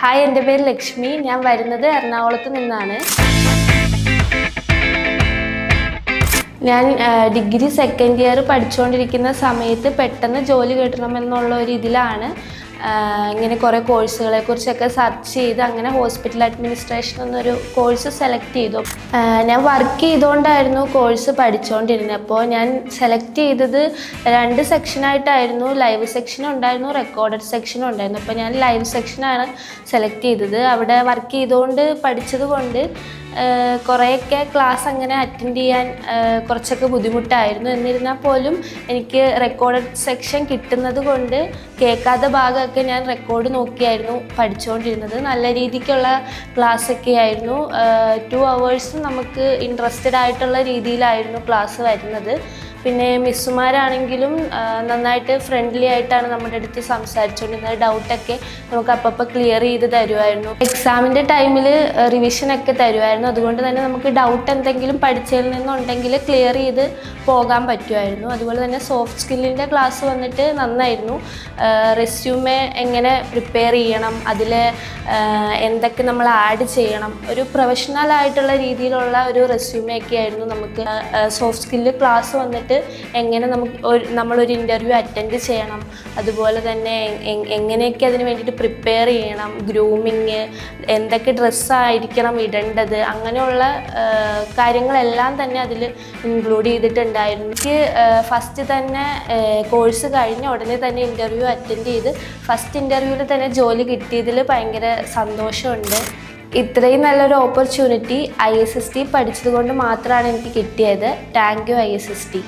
Hi എന്റെ പേര് ലക്ഷ്മി. ഞാൻ വരുന്നത് എറണാകുളത്ത് നിന്നാണ്. ഞാൻ ഡിഗ്രി സെക്കൻഡ് ഇയർ പഠിച്ചുകൊണ്ടിരിക്കുന്ന സമയത്ത് പെട്ടെന്ന് ജോലി കിട്ടണമെന്നുള്ള ഒരു ഇതിലാണ്. ഇങ്ങനെ കുറേ കോഴ്സുകളെ കുറിച്ചൊക്കെ സെർച്ച് ചെയ്ത് അങ്ങനെ ഹോസ്പിറ്റൽ അഡ്മിനിസ്ട്രേഷൻ എന്നൊരു കോഴ്സ് സെലക്ട് ചെയ്തു. ഞാൻ വർക്ക് ചെയ്തുകൊണ്ടായിരുന്നു കോഴ്സ് പഠിച്ചുകൊണ്ടിരുന്നത് അപ്പോൾ ഞാൻ സെലക്ട് ചെയ്തത് രണ്ട് സെക്ഷനായിട്ടായിരുന്നു ലൈവ് സെക്ഷൻ ഉണ്ടായിരുന്നു റെക്കോർഡഡ് സെക്ഷൻ ഉണ്ടായിരുന്നു. അപ്പോൾ ഞാൻ ലൈവ് സെക്ഷനാണ് സെലക്ട് ചെയ്തത്. അവിടെ വർക്ക് ചെയ്തുകൊണ്ട് പഠിച്ചത് കൊണ്ട് കുറേയൊക്കെ ക്ലാസ് അങ്ങനെ അറ്റൻഡ് ചെയ്യാൻ കുറച്ചൊക്കെ ബുദ്ധിമുട്ടായിരുന്നു. എന്നിരുന്നാൽ പോലും എനിക്ക് റെക്കോർഡഡ് സെക്ഷൻ കിട്ടുന്നത് കൊണ്ട് കേൾക്കാത്ത ഭാഗമൊക്കെ ഞാൻ റെക്കോർഡ് നോക്കിയായിരുന്നു പഠിച്ചുകൊണ്ടിരുന്നത് നല്ല രീതിക്കുള്ള ക്ലാസ്സൊക്കെ ആയിരുന്നു. ടു അവേഴ്സ് നമുക്ക് ഇൻട്രസ്റ്റഡ് ആയിട്ടുള്ള രീതിയിലായിരുന്നു ക്ലാസ് വരുന്നത്. പിന്നെ മിസ്സുമാരാണെങ്കിലും നന്നായിട്ട് ഫ്രണ്ട്ലി ആയിട്ടാണ് നമ്മുടെ അടുത്ത് സംസാരിച്ചുകൊണ്ടിരുന്നത് ഡൗട്ടൊക്കെ നമുക്ക് അപ്പപ്പോൾ ക്ലിയർ ചെയ്ത് തരുമായിരുന്നു എക്സാമിന്റെ ടൈമിൽ റിവിഷനൊക്കെ തരുമായിരുന്നു അതുകൊണ്ട് തന്നെ നമുക്ക് ഡൗട്ട് എന്തെങ്കിലും പഠിച്ചതിൽ നിന്നുണ്ടെങ്കിൽ ക്ലിയർ ചെയ്ത് പോകാൻ പറ്റുമായിരുന്നു അതുപോലെ തന്നെ സോഫ്റ്റ് സ്കില്ലിന്റെ ക്ലാസ് വന്നിട്ട് നന്നായിരുന്നു. റെസ്യൂമെ എങ്ങനെ പ്രിപ്പയർ ചെയ്യണം അതിൽ എന്തൊക്കെ നമ്മൾ ആഡ് ചെയ്യണം. ഒരു പ്രൊഫഷണൽ ആയിട്ടുള്ള രീതിയിലുള്ള ഒരു റെസ്യൂമെ ഒക്കെ ആയിരുന്നു നമുക്ക്. സോഫ്റ്റ് സ്കില്ല് ക്ലാസ് വന്നിട്ട് എങ്ങനെ നമുക്ക് ഒരു നമ്മളൊരു ഇന്റർവ്യൂ അറ്റൻഡ് ചെയ്യണം. അതുപോലെ തന്നെ എങ്ങനെയൊക്കെ അതിന് വേണ്ടിയിട്ട് പ്രിപ്പയർ ചെയ്യണം. ഗ്രൂമിങ് എന്തൊക്കെ ഡ്രസ്സായിരിക്കണം ഇടേണ്ടത്. അങ്ങനെയുള്ള കാര്യങ്ങളെല്ലാം തന്നെ അതിൽ ഇൻക്ലൂഡ് ചെയ്തിട്ടുണ്ടായിരുന്നു. എനിക്ക് ഫസ്റ്റ് തന്നെ കോഴ്സ് കഴിഞ്ഞ ഉടനെ തന്നെ ഇന്റർവ്യൂ അറ്റൻഡ് ചെയ്ത് ഫസ്റ്റ് ഇന്റർവ്യൂവിൽ തന്നെ ജോലി കിട്ടിയതിൽ ഭയങ്കര സന്തോഷമുണ്ട്. ഇത്രയും നല്ലൊരു opportunity I S S T പഠിച്ചത് കൊണ്ട് മാത്രമാണ് എനിക്ക് കിട്ടിയത്. Thank you I S S T